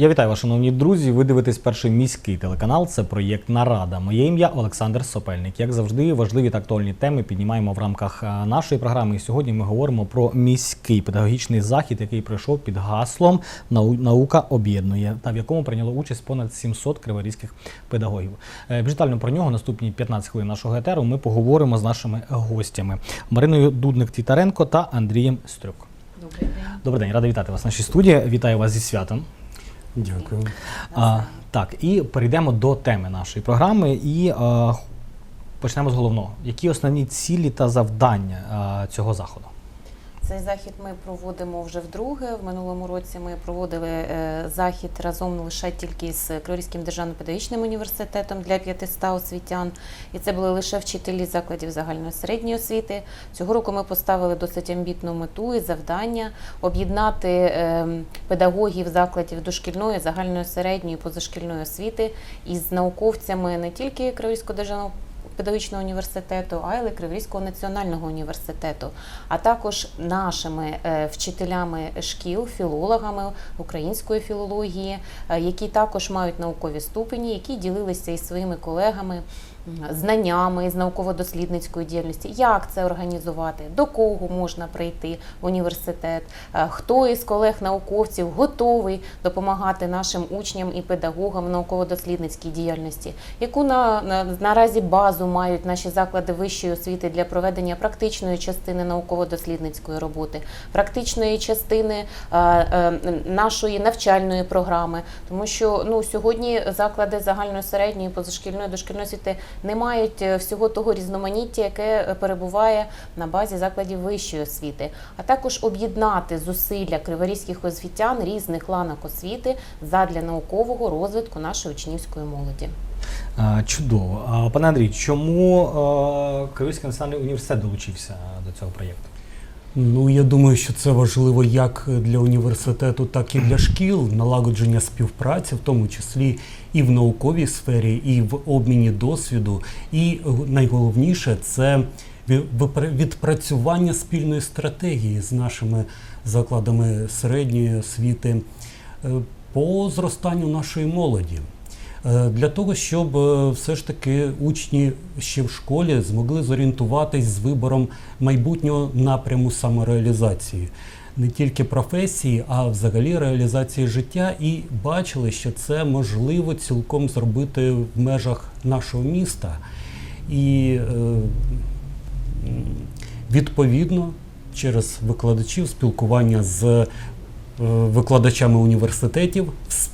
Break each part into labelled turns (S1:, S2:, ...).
S1: Я вітаю вас, шановні друзі. Ви дивитесь перший міський телеканал. Це проєкт Нарада. Моє ім'я Олександр Сопельник. Як завжди, важливі та актуальні теми піднімаємо в рамках нашої програми. І сьогодні ми говоримо про міський педагогічний захід, який пройшов під гаслом «Нау- Наука об'єднує, та в якому прийняло участь понад 700 криворізьких педагогів. Е, про нього наступні 15 хвилин нашого етеру ми поговоримо з нашими гостями Мариною Дудник Тітаренко та Андрієм Стрюк.
S2: Добрий день.
S1: Добрий день, радий вітати вас в нашій студії. Вітаю вас зі святом.
S3: Дякую.
S1: А, так, і перейдемо до теми нашої програми і а, почнемо з головного. Які основні цілі та завдання а, цього заходу?
S2: Цей захід ми проводимо вже вдруге. В минулому році ми проводили е, захід разом лише тільки з Криворізьким державним педагогічним університетом для 500 освітян. І це були лише вчителі закладів загальної середньої освіти. Цього року ми поставили досить амбітну мету і завдання об'єднати е, педагогів закладів дошкільної, загальної середньої, позашкільної освіти із науковцями не тільки Криворізького державного педагогічного університету, а й Криворізького національного університету, а також нашими е, вчителями шкіл, філологами української філології, е, які також мають наукові ступені, які ділилися із своїми колегами. Знаннями із науково-дослідницької діяльності, як це організувати, до кого можна прийти в університет, е, хто із колег-науковців готовий допомагати нашим учням і педагогам в науково-дослідницькій діяльності, яку на, на наразі базу мають наші заклади вищої освіти для проведення практичної частини науково-дослідницької роботи, практичної частини е, е, нашої навчальної програми, тому що ну сьогодні заклади загальної середньої позашкільної дошкільної освіти не мають е, всього того різноманіття, яке е, перебуває на базі закладів вищої освіти, а також об'єднати зусилля криворізьких освітян різних ланок освіти задля наукового розвитку нашої учнівської молоді.
S1: Чудово. Пане Андрій, чому а, Київський національний університет долучився до цього проєкту?
S3: Ну я думаю, що це важливо як для університету, так і для шкіл, налагодження співпраці, в тому числі і в науковій сфері, і в обміні досвіду. І найголовніше це ві- відпрацювання спільної стратегії з нашими закладами середньої освіти е, по зростанню нашої молоді. Е, Для того, щоб е, все ж таки учні ще в школі змогли зорієнтуватись з вибором майбутнього напряму самореалізації. Не тільки професії, а взагалі реалізації життя, і бачили, що це можливо цілком зробити в межах нашого міста. І е, відповідно через викладачів спілкування з викладачами університетів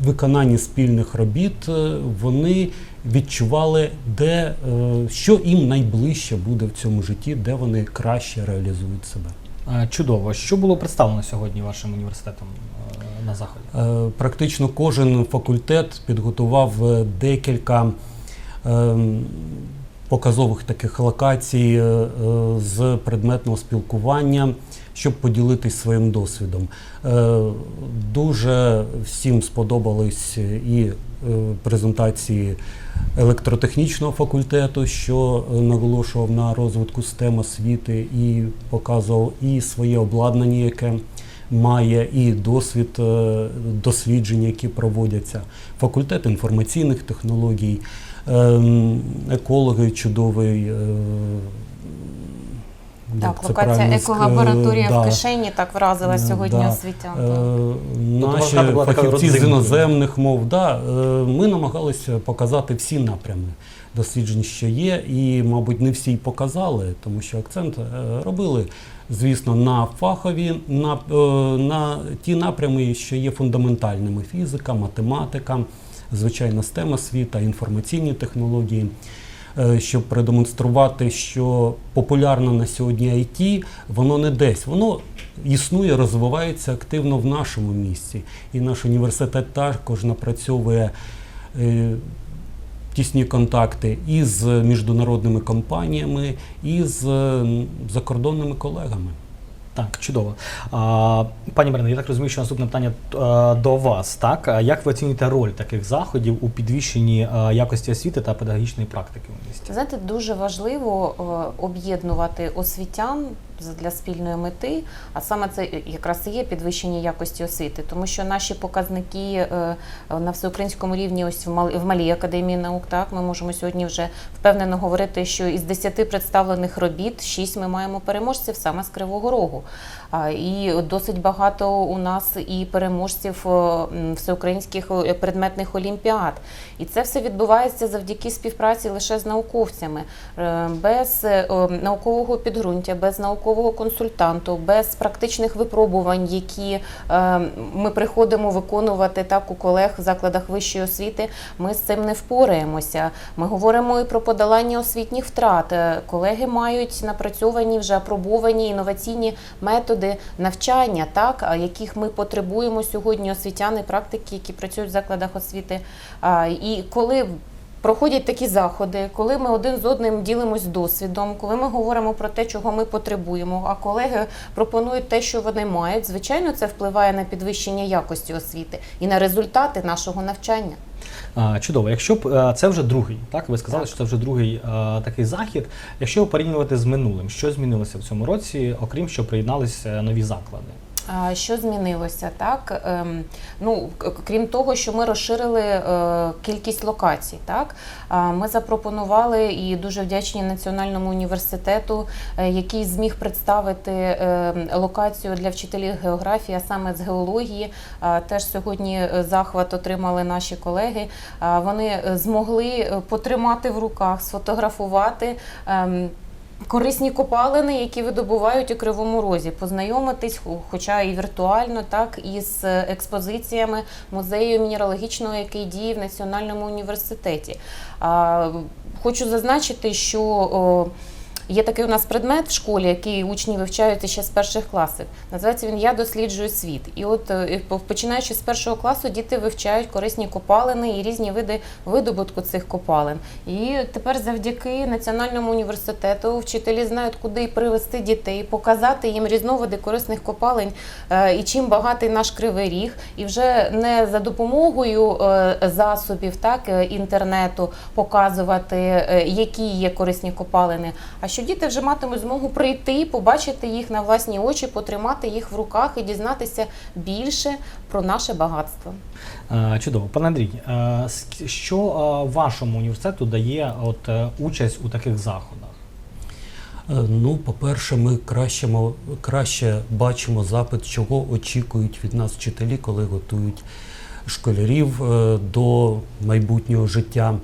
S3: в виконанні спільних робіт е, вони відчували, де е, що їм найближче буде в цьому житті, де вони краще реалізують себе.
S1: Чудово. Що було представлено сьогодні вашим університетом на заході?
S3: Е, Практично кожен факультет підготував е, декілька ем, показових таких локацій е, е, з предметного спілкування, щоб поділитись своїм досвідом. Е, Дуже всім сподобались і презентації електротехнічного факультету, що наголошував на розвитку STEM освіти і показував і своє обладнання, яке має і досвід е, досліджень, які проводяться. Факультет інформаційних технологій, ем, екологи чудовий. е,
S2: Так,
S3: це
S2: локація
S3: правильно
S2: еколабораторія
S3: да.
S2: в кишені так вразила
S3: Е,
S2: сьогодні
S3: да.
S2: освітян.
S3: Е, Наші
S1: така
S3: фахівці з іноземних мов, да, е, ми намагалися показати всі напрями досліджень, що є, і, мабуть, не всі й показали, тому що акцент е, робили, звісно, на фахові, на, е, на ті напрями, що є фундаментальними: фізика, математика, звичайно, STEM освіта, інформаційні технології. е, Щоб продемонструвати, що популярно на сьогодні IT, воно не десь, воно існує, розвивається активно в нашому місті. І наш університет також напрацьовує тісні контакти і з міжнародними компаніями, і з е, закордонними колегами.
S1: Так, чудово. А, пані Марино, я так розумію, що наступне питання до вас. Так, як ви оцінюєте роль таких заходів у підвищенні якості освіти та педагогічної практики у місті?
S2: Знаєте, дуже важливо е, об'єднувати освітян для спільної мети, а саме це якраз і є підвищення якості освіти, тому що наші показники е, на всеукраїнському рівні, ось в Мал- в малій академії наук, так ми можемо сьогодні вже впевнено говорити, що із 10 представлених робіт 6 ми маємо переможців саме з Кривого Рогу. І досить багато у нас і переможців е, всеукраїнських е, предметних олімпіад. І це все відбувається завдяки співпраці лише з науковцями, без наукового підґрунтя, без наукового консультанту, без практичних випробувань, які е, ми приходимо виконувати так у колег в закладах вищої освіти. Ми з цим не впораємося. Ми говоримо і про подолання освітніх втрат. Е, Колеги мають напрацьовані вже апробовані інноваційні методи навчання, так яких ми потребуємо сьогодні освітяни, практики, які працюють в закладах освіти. І коли Проходять такі заходи, коли ми один з одним ділимось досвідом, коли ми говоримо про те, чого ми потребуємо, а колеги пропонують те, що вони мають. Звичайно, це впливає на підвищення якості освіти і на результати нашого навчання.
S1: Чудово. Якщо б це вже другий, так ви сказали,
S2: Так.
S1: що це вже другий е, такий захід. Якщо порівнювати з минулим, що змінилося в цьому році, окрім що приєдналися нові заклади?
S2: Що змінилося, так? Ем, ну, крім того, що ми розширили е, кількість локацій, так? Ми запропонували і дуже вдячні Національному університету, е, який зміг представити е, локацію для вчителів географії, а саме з геології. Теж сьогодні е, захват отримали наші колеги. Вони змогли потримати в руках, сфотографувати. Корисні копалини, які видобувають у Кривому Розі, познайомитись, хоча і віртуально, так із з експозиціями музею мінералогічного, який діє в Національному університеті. Хочу зазначити, що є такий у нас предмет в школі, який учні вивчають ще з перших класів. Називається він Я досліджую світ. І от е, починаючи з першого класу, діти вивчають корисні копалини і різні види видобутку цих копалин. І тепер завдяки Національному університету вчителі знають, куди привести дітей, показати їм різновиди корисних копалень і чим багатий наш кривий ріг. І вже не за допомогою е, засобів так, е, інтернету показувати, які є корисні копалини, а що діти вже матимуть змогу прийти, побачити їх на власні очі, потримати їх в руках і дізнатися більше про наше багатство.
S1: Е, Чудово, пане Андрій, е, що е, вашому університету дає от участь у таких заходах?
S3: Ну, по-перше, ми кращимо, краще бачимо запит, чого очікують від нас вчителі, коли готують школярів до майбутнього життя.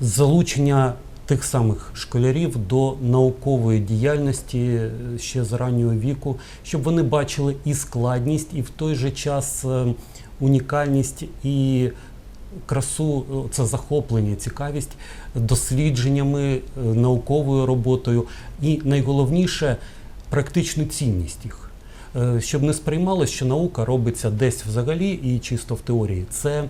S3: Залучення тих самих школярів до наукової діяльності е, ще з раннього віку, щоб вони бачили і складність, і в той же час е, унікальність і красу, е, це захоплення, цікавість дослідженнями, науковою роботою і найголовніше практичну цінність їх. Щоб не сприймалося, що наука робиться десь взагалі і чисто в теорії. Це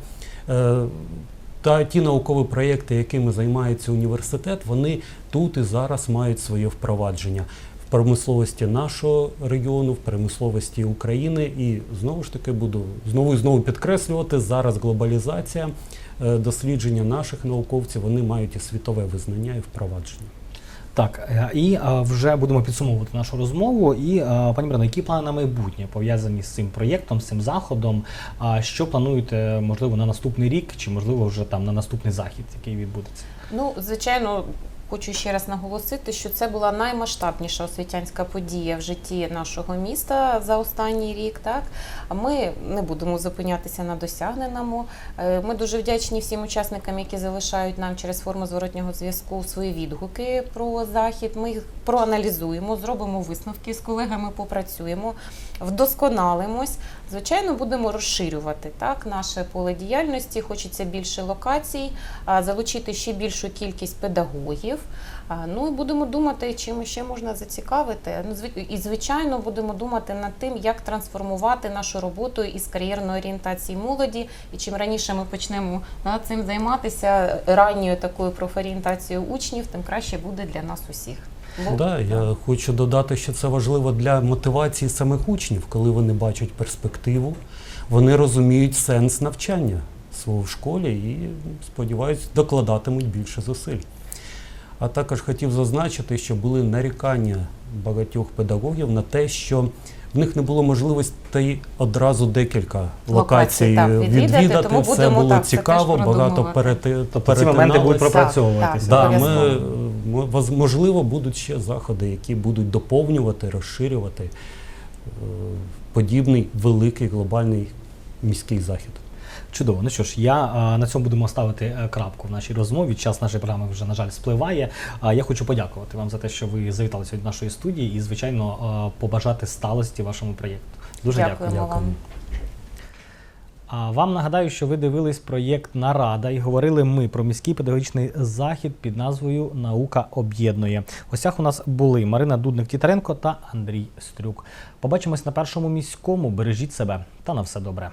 S3: та ті наукові проєкти, якими займається університет, вони тут і зараз мають своє впровадження в промисловості нашого регіону, в промисловості України. І знову ж таки буду знову і знову підкреслювати, зараз глобалізація, е, дослідження наших науковців, вони мають і світове визнання і впровадження.
S1: Так, е, і е, вже будемо підсумовувати нашу розмову. І е, пані Брано, які плани на майбутнє пов'язані з цим проєктом, з цим заходом? А що плануєте, можливо, на наступний рік, чи можливо вже там на наступний захід, який відбудеться?
S2: Ну, звичайно, хочу ще раз наголосити, що це була наймасштабніша освітянська подія в житті нашого міста за останній рік. Так ми не будемо зупинятися на досягненому. Е, Ми дуже вдячні всім учасникам, які залишають нам через форму зворотнього зв'язку свої відгуки про захід. Ми їх проаналізуємо, зробимо висновки з колегами, попрацюємо, вдосконалимось. Звичайно, будемо розширювати так наше поле діяльності. Хочеться більше локацій, залучити ще більшу кількість педагогів. Ну і будемо думати, чим ще можна зацікавити. Ну, і звичайно, будемо думати над тим, як трансформувати нашу роботу із кар'єрної орієнтації молоді. І чим раніше ми почнемо над цим займатися ранньою такою профорієнтацією учнів, тим краще буде для нас усіх. Бо-
S3: Да, я хочу додати, що це важливо для мотивації самих учнів, коли вони бачать перспективу, вони розуміють сенс навчання свого в школі і, сподіваюся, докладатимуть більше зусиль. А також хотів зазначити, що були нарікання багатьох педагогів на те, що в них не було можливості одразу декілька
S2: Локацій,
S3: локацій
S2: так, відвідати,
S3: відвідати.
S2: тому
S3: Це
S2: будемо,
S3: було
S2: так,
S3: цікаво, багато
S2: продумувати.
S3: перети...
S1: Тобто ці моменти будуть пропрацьовуватися.
S2: Так, так.
S3: ми,
S2: Обов'язково.
S3: ми, можливо, будуть ще заходи, які будуть доповнювати, розширювати е, подібний великий глобальний міський захід.
S1: Чудово. Ну що ж, я а, на цьому будемо ставити е, крапку в нашій розмові. Час нашої програми вже, на жаль, спливає. А я хочу подякувати вам за те, що ви завітали сьогодні до нашої студії і, звичайно, а, побажати сталості вашому проєкту. Дуже дякую.
S2: Дякуємо вам.
S1: А вам нагадаю, що ви дивились проєкт Нарада і говорили ми про міський педагогічний захід під назвою Наука об'єднує. В гостях у нас були Марина Дудник-Тітаренко та Андрій Стрюк. Побачимось на першому міському. Бережіть себе та на все добре.